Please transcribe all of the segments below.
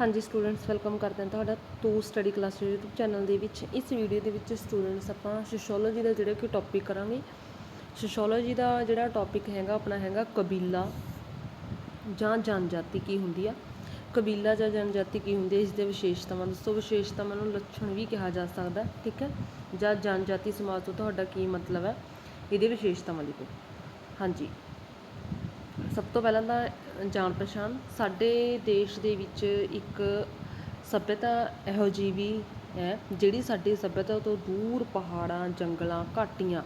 ਹਾਂਜੀ students welcome ਕਰਦੇ ਹਾਂ ਤੁਹਾਡਾ to study class YouTube channel ਦੇ ਵਿੱਚ। ਇਸ ਵੀਡੀਓ ਦੇ ਵਿੱਚ ਸਟੂਡੈਂਟਸ ਆਪਾਂ ਸੋਸ਼ੀਓਲੋਜੀ ਦਾ ਜਿਹੜਾ ਕਿ ਟੌਪਿਕ ਕਰਾਂਗੇ। ਸੋਸ਼ੀਓਲੋਜੀ ਦਾ ਜਿਹੜਾ ਟੌਪਿਕ ਹੈਗਾ, ਆਪਣਾ ਹੈਗਾ ਕਬੀਲਾ ਜਾਂ ਜਨਜਾਤੀ ਕੀ ਹੁੰਦੀ ਆ। ਕਬੀਲਾ ਜਾਂ ਜਨਜਾਤੀ ਕੀ ਹੁੰਦੀ ਹੈ ਇਸ ਦੇ ਵਿਸ਼ੇਸ਼ਤਾਵਾਂ ਦੱਸੋ। ਵਿਸ਼ੇਸ਼ਤਾਵਾਂ ਨੂੰ ਲੱਛਣ ਵੀ ਕਿਹਾ ਜਾ ਸਕਦਾ, ਠੀਕ ਹੈ? ਜਾਂ ਜਨਜਾਤੀ ਸਮਾਜ ਤੋਂ ਤੁਹਾਡਾ ਕੀ ਮਤਲਬ ਹੈ? ਇਹਦੇ ਵਿਸ਼ੇਸ਼ਤਾਵਾਂ ਲਿਖੋ। ਹਾਂਜੀ। ਸਭ ਤੋਂ ਪਹਿਲਾਂ ਤਾਂ ਜਾਣ ਪਛਾਣ, ਸਾਡੇ ਦੇਸ਼ ਦੇ ਵਿੱਚ ਇੱਕ ਸੱਭਿਅਤਾ ਇਹੋ ਜਿਹੀ ਵੀ ਹੈ, ਜਿਹੜੀ ਸਾਡੀ ਸੱਭਿਅਤਾ ਤੋਂ ਦੂਰ ਪਹਾੜਾਂ, ਜੰਗਲਾਂ, ਘਾਟੀਆਂ,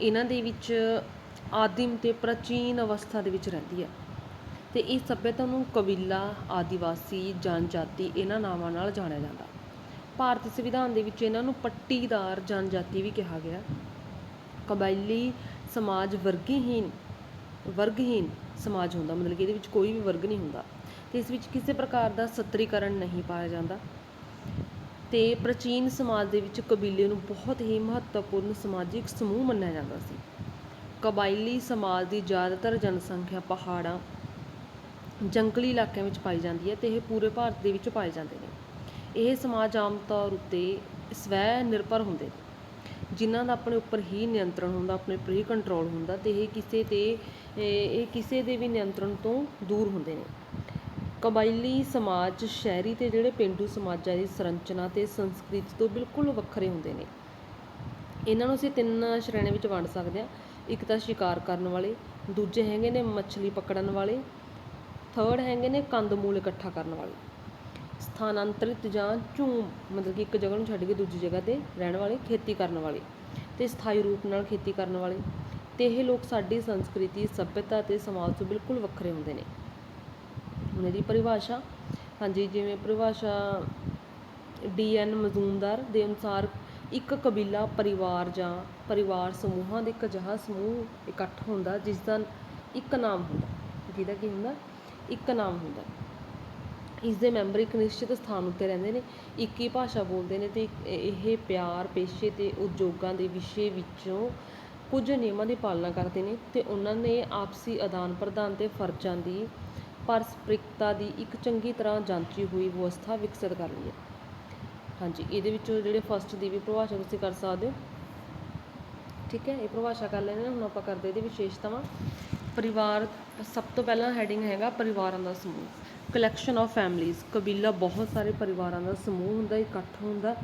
ਇਹਨਾਂ ਦੇ ਵਿੱਚ ਆਦਿਮ ਅਤੇ ਪ੍ਰਾਚੀਨ ਅਵਸਥਾ ਦੇ ਵਿੱਚ ਰਹਿੰਦੀ ਹੈ। ਅਤੇ ਇਹ ਸੱਭਿਅਤਾ ਨੂੰ ਕਬੀਲਾ, ਆਦੀਵਾਸੀ, ਜਨਜਾਤੀ ਇਹਨਾਂ ਨਾਵਾਂ ਨਾਲ ਜਾਣਿਆ ਜਾਂਦਾ। ਭਾਰਤੀ ਸੰਵਿਧਾਨ ਦੇ ਵਿੱਚ ਇਹਨਾਂ ਨੂੰ ਪੱਟੀਦਾਰ ਜਨਜਾਤੀ ਵੀ ਕਿਹਾ ਗਿਆ। ਕਬਾਇਲੀ ਸਮਾਜ ਵਰਗੀਹੀਨ ਵਰਗਹੀਨ ਸਮਾਜ ਹੁੰਦਾ, ਮਤਲਬ ਕਿ ਇਹਦੇ ਵਿੱਚ ਕੋਈ ਵੀ ਵਰਗ ਨਹੀਂ ਹੁੰਦਾ। ਤੇ ਇਸ ਵਿੱਚ ਕਿਸੇ ਪ੍ਰਕਾਰ ਦਾ ਸਤਰੀਕਰਨ ਨਹੀਂ ਪਾਇਆ ਜਾਂਦਾ। ਤੇ ਪ੍ਰਾਚੀਨ ਸਮਾਜ ਦੇ ਵਿੱਚ ਕਬੀਲੇ ਨੂੰ ਬਹੁਤ ਹੀ ਮਹੱਤਵਪੂਰਨ ਸਮਾਜਿਕ ਸਮੂਹ ਮੰਨਿਆ ਜਾਂਦਾ ਸੀ। ਕਬਾਇਲੀ ਸਮਾਜ ਦੀ ਜ਼ਿਆਦਾਤਰ ਜਨਸੰਖਿਆ ਪਹਾੜਾਂ, ਜੰਗਲੀ ਇਲਾਕਿਆਂ ਵਿੱਚ ਪਾਈ ਜਾਂਦੀ ਹੈ ਤੇ ਇਹ ਪੂਰੇ ਭਾਰਤ ਦੇ ਵਿੱਚ ਪਾਏ ਜਾਂਦੇ ਨੇ। ਇਹ ਸਮਾਜ ਆਮ ਤੌਰ ਉੱਤੇ ਸਵੈ ਨਿਰਭਰ ਹੁੰਦੇ ਜਿਨ੍ਹਾਂ ਦਾ ਆਪਣੇ ਉੱਪਰ ਹੀ ਨਿਯੰਤਰਣ ਹੁੰਦਾ, ਆਪਣੇ ਉੱਪਰ ਹੀ ਕੰਟਰੋਲ ਹੁੰਦਾ ਅਤੇ ਇਹ ਕਿਸੇ ਤੇ, ਇਹ ਕਿਸੇ ਦੇ ਵੀ ਨਿਯੰਤਰਣ ਤੋਂ ਦੂਰ ਹੁੰਦੇ ਨੇ। ਕਬਾਇਲੀ ਸਮਾਜ ਸ਼ਹਿਰੀ ਅਤੇ ਜਿਹੜੇ ਪੇਂਡੂ ਸਮਾਜਾਂ ਦੀ ਸੰਰਚਨਾ ਅਤੇ ਸੰਸਕ੍ਰਿਤੀ ਤੋਂ ਬਿਲਕੁਲ ਵੱਖਰੇ ਹੁੰਦੇ ਨੇ। ਇਹਨਾਂ ਨੂੰ ਅਸੀਂ ਤਿੰਨ ਸ਼੍ਰੇਣੀਆਂ ਵਿੱਚ ਵੰਡ ਸਕਦੇ ਹਾਂ। ਇੱਕ ਤਾਂ ਸ਼ਿਕਾਰ ਕਰਨ ਵਾਲੇ, ਦੂਜੇ ਹੈਗੇ ਨੇ ਮੱਛਲੀ ਪਕੜਨ ਵਾਲੇ ਥਰਡ ਹੈਗੇ ਨੇ ਕੰਦਮੂਲ ਇਕੱਠਾ ਕਰਨ ਵਾਲੇ। ਸਥਾਨਾਂਤਰਿਤ ਜਾਂ ਝੂਮ, ਮਤਲਬ ਕਿ ਇੱਕ ਜਗ੍ਹਾ ਨੂੰ ਛੱਡ ਕੇ ਦੂਜੀ ਜਗ੍ਹਾ ਤੇ ਰਹਿਣ ਵਾਲੇ, ਖੇਤੀ ਕਰਨ ਵਾਲੇ ਤੇ ਸਥਾਈ ਰੂਪ ਨਾਲ ਖੇਤੀ ਕਰਨ ਵਾਲੇ ਤੇ ਇਹ ਲੋਕ ਸਾਡੀ ਸੰਸਕ੍ਰਿਤੀ, ਸਭਿਅਤਾ ਤੇ ਸਮਾਜ ਤੋਂ ਬਿਲਕੁਲ ਵੱਖਰੇ ਹੁੰਦੇ ਨੇ। ਹੁਣ ਇਹਦੀ ਪਰਿਭਾਸ਼ਾ, ਹਾਂਜੀ, ਜਿਵੇਂ ਪਰਿਭਾਸ਼ਾ ਡੀ ਐਨ ਮਜ਼ੂਮਦਾਰ ਦੇ ਅਨੁਸਾਰ ਇੱਕ ਕਬੀਲਾ ਪਰਿਵਾਰ ਜਾਂ ਪਰਿਵਾਰ ਸਮੂਹਾਂ ਦੇ ਇੱਕ ਅਜਿਹਾ ਸਮੂਹ ਇਕੱਠ ਹੁੰਦਾ ਜਿਸ ਦਾ ਇੱਕ ਨਾਮ ਹੁੰਦਾ। ਜਿਹਦਾ ਕੀ ਹੁੰਦਾ? ਇੱਕ ਨਾਮ ਹੁੰਦਾ। ਇਸ ਦੇ ਮੈਂਬਰ ਇੱਕ ਨਿਸ਼ਚਿਤ ਸਥਾਨ ਉੱਤੇ ਰਹਿੰਦੇ ਨੇ, ਇੱਕ ਹੀ ਭਾਸ਼ਾ ਬੋਲਦੇ ਨੇ ਅਤੇ ਇਹ ਪਿਆਰ, ਪੇਸ਼ੇ ਅਤੇ ਉਦਯੋਗਾਂ ਦੇ ਵਿਸ਼ੇ ਵਿੱਚੋਂ ਕੁਝ ਨਿਯਮਾਂ ਦੀ ਪਾਲਣਾ ਕਰਦੇ ਨੇ ਅਤੇ ਉਹਨਾਂ ਨੇ ਆਪਸੀ ਆਦਾਨ ਪ੍ਰਦਾਨ ਅਤੇ ਫਰਜ਼ਾਂ ਦੀ ਪਾਰਸਪਰਿਕਤਾ ਦੀ ਇੱਕ ਚੰਗੀ ਤਰ੍ਹਾਂ ਜਾਂਚੀ ਹੋਈ ਵਿਵਸਥਾ ਵਿਕਸਿਤ ਕਰ ਲਈ ਹੈ। ਹਾਂਜੀ, ਇਹਦੇ ਵਿੱਚੋਂ ਜਿਹੜੇ ਫਸਟ ਦੀ ਵੀ ਪਰਿਭਾਸ਼ਾ ਤੁਸੀਂ ਕਰ ਸਕਦੇ ਹੋ। ਠੀਕ ਹੈ, ਇਹ ਪਰਿਭਾਸ਼ਾ ਕਰ ਲੈਣੇ ਹੁਣ ਆਪਾਂ ਕਰਦੇ ਇਹਦੇ ਵਿਸ਼ੇਸ਼ਤਾਵਾਂ। ਪਰਿਵਾਰ, ਸਭ ਤੋਂ ਪਹਿਲਾਂ ਹੈਡਿੰਗ ਹੈਗਾ ਪਰਿਵਾਰਾਂ ਦਾ ਸਮੂਹ। ਕਲੈਕਸ਼ਨ ਆਫ ਫੈਮਲੀਜ਼ ਕਬੀਲਾ ਬਹੁਤ ਸਾਰੇ ਪਰਿਵਾਰਾਂ ਦਾ ਸਮੂਹ ਹੁੰਦਾ, ਇਕੱਠ ਹੁੰਦਾ,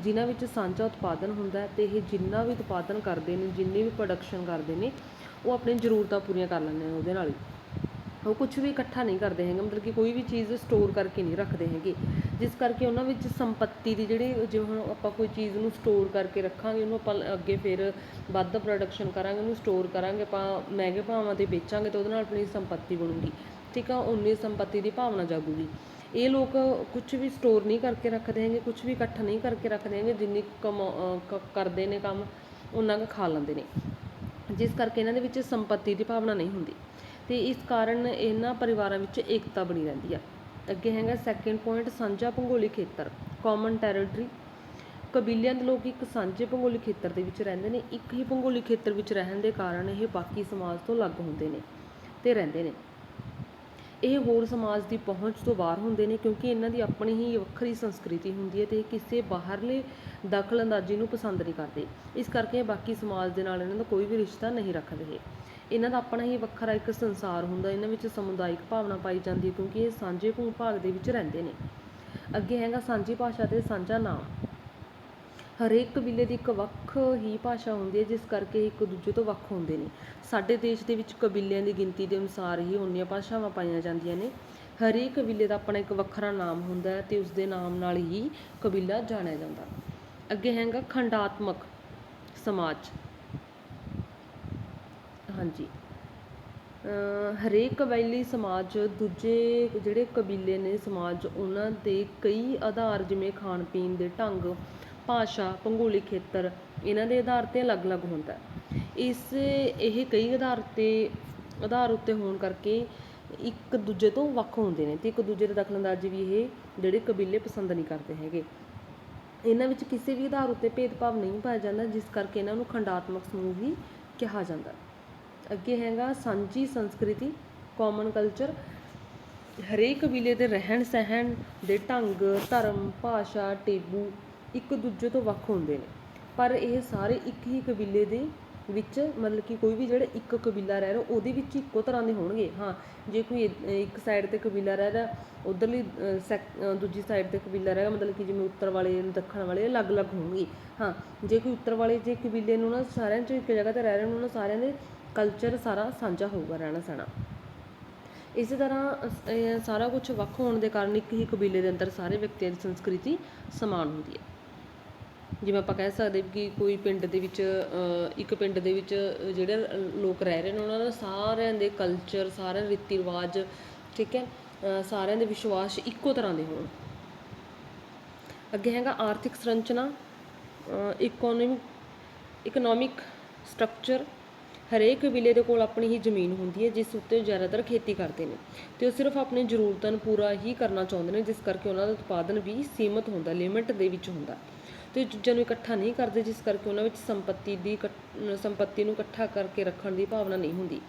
ਜਿਨ੍ਹਾਂ ਵਿੱਚ ਸਾਂਝਾ ਉਤਪਾਦਨ ਹੁੰਦਾ ਹੈ ਤੇ ਇਹ ਜਿੰਨਾ ਵੀ ਉਤਪਾਦਨ ਕਰਦੇ ਨੇ, ਜਿੰਨੀ ਵੀ ਪ੍ਰੋਡਕਸ਼ਨ ਕਰਦੇ ਨੇ, ਉਹ ਆਪਣੀ ਜ਼ਰੂਰਤਾਂ ਪੂਰੀਆਂ ਕਰ ਲੈਂਦੇ ਨੇ ਉਹਦੇ ਨਾਲ ਉਹ ਕੁਝ ਵੀ ਇਕੱਠਾ ਨਹੀਂ ਕਰਦੇ ਹੈਗੇ, ਮਤਲਬ ਕਿ ਕੋਈ ਵੀ ਚੀਜ਼ ਸਟੋਰ ਕਰਕੇ ਨਹੀਂ ਰੱਖਦੇ ਹੈਗੇ। ਜਿਸ ਕਰਕੇ ਉਹਨਾਂ ਵਿੱਚ ਸੰਪਤੀ ਦੀ ਜਿਹੜੀ ਜਿਵੇਂ ਹੁਣ ਆਪਾਂ ਕੋਈ ਚੀਜ਼ ਨੂੰ ਸਟੋਰ ਕਰਕੇ ਰੱਖਾਂਗੇ, ਉਹਨੂੰ ਆਪਾਂ ਅੱਗੇ ਫਿਰ ਵੱਧ ਪ੍ਰੋਡਕਸ਼ਨ ਕਰਾਂਗੇ, ਉਹਨੂੰ ਸਟੋਰ ਕਰਾਂਗੇ, ਆਪਾਂ ਮਹਿੰਗੇ ਭਾਵਾਂ ਤੇ ਵੇਚਾਂਗੇ, ਤਾਂ ਉਹਦੇ ਨਾਲ ਆਪਣੀ ਸੰਪਤੀ ਬਣੂਗੀ। ਠੀਕ ਆ ਉਨੀ ਸੰਪਤੀ ਦੀ ਭਾਵਨਾ ਜਾਗੂਗੀ। ਇਹ ਲੋਕ ਕੁਝ ਵੀ ਸਟੋਰ ਨਹੀਂ ਕਰਕੇ ਰੱਖਦੇ ਹੈਗੇ ਕੁਝ ਵੀ ਇਕੱਠਾ ਨਹੀਂ ਕਰਕੇ ਰੱਖਦੇ ਹੈਗੇ, ਜਿੰਨੀ ਕਮਾ ਕ- ਕਰਦੇ ਨੇ ਕੰਮ ਉਹਨਾਂ ਕੁ ਖਾ ਲੈਂਦੇ ਨੇ। ਜਿਸ ਕਰਕੇ ਇਹਨਾਂ ਦੇ ਵਿੱਚ ਸੰਪਤੀ ਦੀ ਭਾਵਨਾ ਨਹੀਂ ਹੁੰਦੀ। ਤੇ ਇਸ ਕਾਰਨ ਇਹਨਾਂ ਪਰਿਵਾਰਾਂ ਵਿੱਚ ਏਕਤਾ ਬਣੀ ਰਹਿੰਦੀ ਆ। ਅੱਗੇ ਹੈਗਾ ਸੈਕੰਡ ਪੁਆਇੰਟ ਸਾਂਝਾ ਭੂਗੋਲਿਕ ਖੇਤਰ ਕਾਮਨ ਟੈਰੀਟਰੀ ਕਬੀਲਿਆਂ ਦੇ ਲੋਕ ਇੱਕ ਸਾਂਝੇ ਭੂਗੋਲਿਕ ਖੇਤਰ ਦੇ ਵਿੱਚ ਰਹਿੰਦੇ ਨੇ, ਇੱਕ ਹੀ ਭੂਗੋਲਿਕ ਖੇਤਰ ਵਿੱਚ ਰਹਿਣ ਦੇ ਕਾਰਨ ਇਹ ਬਾਕੀ ਸਮਾਜ ਤੋਂ ਅਲੱਗ ਹੁੰਦੇ ਨੇ ਤੇ ਰਹਿੰਦੇ ਨੇ। ਇਹ ਹੋਰ ਸਮਾਜ ਦੀ ਪਹੁੰਚ ਤੋਂ ਬਾਹਰ ਹੁੰਦੇ ਨੇ ਕਿਉਂਕਿ ਇਹਨਾਂ ਦੀ ਆਪਣੀ ਹੀ ਵੱਖਰੀ ਸੰਸਕ੍ਰਿਤੀ ਹੁੰਦੀ ਹੈ ਅਤੇ ਇਹ ਕਿਸੇ ਬਾਹਰਲੇ ਦਖਲ ਅੰਦਾਜ਼ੀ ਨੂੰ ਪਸੰਦ ਨਹੀਂ ਕਰਦੇ। ਇਸ ਕਰਕੇ ਇਹ ਬਾਕੀ ਸਮਾਜ ਦੇ ਨਾਲ ਇਹਨਾਂ ਦਾ ਕੋਈ ਵੀ ਰਿਸ਼ਤਾ ਨਹੀਂ ਰੱਖਦੇ ਇਹਨਾਂ ਦਾ ਆਪਣਾ ਹੀ ਵੱਖਰਾ ਇੱਕ ਸੰਸਾਰ ਹੁੰਦਾ, ਇਹਨਾਂ ਵਿੱਚ ਸਮੁਦਾਇਕ ਭਾਵਨਾ ਪਾਈ ਜਾਂਦੀ ਹੈ ਕਿਉਂਕਿ ਇਹ ਸਾਂਝੇ ਭੂ ਭਾਗ ਦੇ ਵਿੱਚ ਰਹਿੰਦੇ ਨੇ। ਅੱਗੇ ਹੈਗਾ ਸਾਂਝੀ ਭਾਸ਼ਾ ਤੇ ਸਾਂਝਾ ਨਾਮ। ਹਰੇਕ ਕਬੀਲੇ ਦੀ ਇੱਕ ਵੱਖ ਹੀ ਭਾਸ਼ਾ ਹੁੰਦੀ ਹੈ, ਜਿਸ ਕਰਕੇ ਇੱਕ ਦੂਜੇ ਤੋਂ ਵੱਖ ਹੁੰਦੇ ਨੇ। ਸਾਡੇ ਦੇਸ਼ ਦੇ ਵਿੱਚ ਕਬੀਲਿਆਂ ਦੀ ਗਿਣਤੀ ਦੇ ਅਨੁਸਾਰ ਹੀ ਉਨੀਆਂ ਭਾਸ਼ਾਵਾਂ ਪਾਈਆਂ ਜਾਂਦੀਆਂ ਨੇ। ਹਰੇਕ ਕਬੀਲੇ ਦਾ ਆਪਣਾ ਇੱਕ ਵੱਖਰਾ ਨਾਮ ਹੁੰਦਾ ਹੈ ਤੇ ਉਸ ਦੇ ਨਾਮ ਨਾਲ ਹੀ ਕਬੀਲਾ ਜਾਣਿਆ ਜਾਂਦਾ। ਅੱਗੇ ਹੈਗਾ ਖੰਡਾਤਮਕ ਸਮਾਜ। ਹਾਂਜੀ। ਹਰੇਕ ਕਬਾਇਲੀ ਸਮਾਜ ਦੂਜੇ ਜਿਹੜੇ ਕਬੀਲੇ ਨੇ ਸਮਾਜ, ਉਹਨਾਂ ਦੇ ਕਈ ਆਧਾਰ ਜਿਵੇਂ ਖਾਣ ਪੀਣ ਦੇ ਢੰਗ ਭਾਸ਼ਾ, ਭੂਗੋਲਿਕ ਖੇਤਰ, ਇਹਨਾਂ ਦੇ ਆਧਾਰ ਤੇ ਅਲੱਗ-ਅਲੱਗ ਹੁੰਦਾ ਇਸ, ਇਹ ਕਈ ਆਧਾਰ ਤੇ, ਆਧਾਰ ਉੱਤੇ ਹੋਣ ਕਰਕੇ ਇੱਕ ਦੂਜੇ ਤੋਂ ਵੱਖ ਹੁੰਦੇ ਨੇ ਅਤੇ ਇੱਕ ਦੂਜੇ ਦੇ ਦਖਲਅੰਦਾਜ਼ੀ ਵੀ ਇਹ ਜਿਹੜੇ ਕਬੀਲੇ ਪਸੰਦ ਨਹੀਂ ਕਰਦੇ ਹੈਗੇ। ਇਹਨਾਂ ਵਿੱਚ ਕਿਸੇ ਵੀ ਆਧਾਰ ਉੱਤੇ ਭੇਦਭਾਵ ਨਹੀਂ ਪਾਇਆ ਜਾਂਦਾ, ਜਿਸ ਕਰਕੇ ਇਹਨਾਂ ਨੂੰ ਖੰਡਾਤਮਕ ਸਮੂਹ ਵੀ ਕਿਹਾ ਜਾਂਦਾ ਅੱਗੇ ਹੈਗਾ ਸਾਂਝੀ ਸੰਸਕ੍ਰਿਤੀ ਕਾਮਨ ਕਲਚਰ ਹਰੇਕ ਕਬੀਲੇ ਦੇ ਰਹਿਣ ਸਹਿਣ ਦੇ ਢੰਗ, ਧਰਮ, ਭਾਸ਼ਾ, ਟੇਬੂ ਇੱਕ ਦੂਜੇ ਤੋਂ ਵੱਖ ਹੁੰਦੇ ਨੇ। ਪਰ ਇਹ ਸਾਰੇ ਇੱਕ ਹੀ ਕਬੀਲੇ ਦੇ ਵਿੱਚ, ਮਤਲਬ ਕਿ ਕੋਈ ਵੀ ਜਿਹੜਾ ਇੱਕ ਕਬੀਲਾ ਰਹਿ ਰਿਹਾ, ਉਹਦੇ ਵਿੱਚ ਇੱਕੋ ਤਰ੍ਹਾਂ ਦੇ ਹੋਣਗੇ। ਹਾਂ, ਜੇ ਕੋਈ ਇੱਕ ਸਾਈਡ ਤੇ ਕਬੀਲਾ ਰਹਿ ਰਿਹਾ, ਉਧਰਲੀ ਦੂਜੀ ਸਾਈਡ ਤੇ ਕਬੀਲਾ ਰਹਿ ਰਿਹਾ, ਮਤਲਬ ਕਿ ਜਿਵੇਂ ਉੱਤਰ ਵਾਲੇ, ਦੱਖਣ ਵਾਲੇ ਅਲੱਗ-ਅਲੱਗ ਹੋਣਗੇ। ਹਾਂ, ਜੇ ਕੋਈ ਉੱਤਰ ਵਾਲੇ, ਜੇ ਕਬੀਲੇ ਨੂੰ ਨਾ ਸਾਰਿਆਂ 'ਚ ਇੱਕ ਜਗ੍ਹਾ ਤੇ ਰਹਿ ਰਹੇ ਨੂੰ, ਉਹਨਾਂ ਸਾਰਿਆਂ ਦੇ ਕਲਚਰ ਸਾਰਾ ਸਾਂਝਾ ਹੋਊਗਾ, ਰਹਿਣਾ ਸਹਿਣਾ। ਇਸੇ ਤਰ੍ਹਾਂ ਸਾਰਾ ਕੁਝ ਵੱਖ ਹੋਣ ਦੇ ਕਾਰਨ ਇੱਕ ਹੀ ਕਬੀਲੇ ਦੇ ਅੰਦਰ ਸਾਰੇ ਵਿਅਕਤੀਆਂ ਦੀ ਸੰਸਕ੍ਰਿਤੀ ਸਮਾਨ ਹੁੰਦੀ ਹੈ। ਜਿਵੇਂ ਆਪਾਂ ਕਹਿ ਸਕਦੇ ਕਿ ਕੋਈ ਪਿੰਡ ਦੇ ਵਿੱਚ ਇੱਕ ਪਿੰਡ ਦੇ ਵਿੱਚ ਜਿਹੜੇ ਲੋਕ ਰਹਿ ਰਹੇ ਨੇ, ਉਹਨਾਂ ਦਾ ਸਾਰਿਆਂ ਦੇ ਕਲਚਰ ਸਾਰਿਆਂ ਦੇ ਰੀਤੀ ਰਿਵਾਜ ਠੀਕ ਹੈ ਸਾਰਿਆਂ ਦੇ ਵਿਸ਼ਵਾਸ ਇੱਕੋ ਤਰ੍ਹਾਂ ਦੇ ਹੋਣ। ਅੱਗੇ ਹੈਗਾ ਆਰਥਿਕ ਸੰਰਚਨਾ ਇਕਨੋਮਿਕ ਇਕਨੋਮਿਕ ਸਟਰਕਚਰ ਹਰੇਕ ਵਿਲੇ ਦੇ ਕੋਲ ਆਪਣੀ ਹੀ ਜ਼ਮੀਨ ਹੁੰਦੀ ਹੈ, ਜਿਸ ਉੱਤੇ ਜ਼ਿਆਦਾਤਰ ਖੇਤੀ ਕਰਦੇ ਨੇ। ਤੇ ਉਹ ਸਿਰਫ ਆਪਣੀ ਜ਼ਰੂਰਤਾਂ ਨੂੰ ਪੂਰਾ ਹੀ ਕਰਨਾ ਚਾਹੁੰਦੇ ਨੇ, ਜਿਸ ਕਰਕੇ ਉਹਨਾਂ ਦਾ ਉਤਪਾਦਨ ਵੀ ਸੀਮਤ ਹੁੰਦਾ ਲਿਮਿਟ ਦੇ ਵਿੱਚ ਹੁੰਦਾ। ਤੇ ਚੀਜ਼ਾਂ ਨੂੰ ਇਕੱਠਾ ਨਹੀਂ ਕਰਦੇ, ਜਿਸ ਕਰਕੇ ਉਹਨਾਂ ਵਿੱਚ ਸੰਪਤੀ ਦੀ ਇਕੱਠ- ਸੰਪਤੀ ਨੂੰ ਇਕੱਠਾ ਕਰਕੇ ਰੱਖਣ ਦੀ ਭਾਵਨਾ ਨਹੀਂ ਹੁੰਦੀ।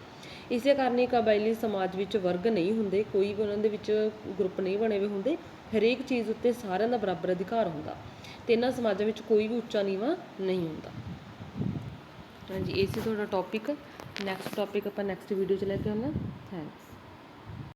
ਇਸੇ ਕਾਰਨ ਹੀ ਕਬਾਇਲੀ ਸਮਾਜ ਵਿੱਚ ਵਰਗ ਨਹੀਂ ਹੁੰਦੇ, ਕੋਈ ਵੀ ਉਹਨਾਂ ਦੇ ਵਿੱਚ ਗਰੁੱਪ ਨਹੀਂ ਬਣੇ ਹੋਏ ਹੁੰਦੇ, ਹਰੇਕ ਚੀਜ਼ ਉੱਤੇ ਸਾਰਿਆਂ ਦਾ ਬਰਾਬਰ ਅਧਿਕਾਰ ਹੁੰਦਾ ਤੇ ਇਹਨਾਂ ਸਮਾਜਾਂ ਵਿੱਚ ਕੋਈ ਵੀ ਉੱਚਾ ਨੀਵਾਂ ਨਹੀਂ ਹੁੰਦਾ। ਹਾਂਜੀ, ਇਹ ਸੀ ਤੁਹਾਡਾ ਟੌਪਿਕ ਨੈਕਸਟ ਟੌਪਿਕ ਆਪਾਂ ਨੈਕਸਟ ਵੀਡੀਓ 'ਚ ਲੈ ਕੇ ਆਉਂਦੇ ਹਾਂ। ਥੈਂਕਸ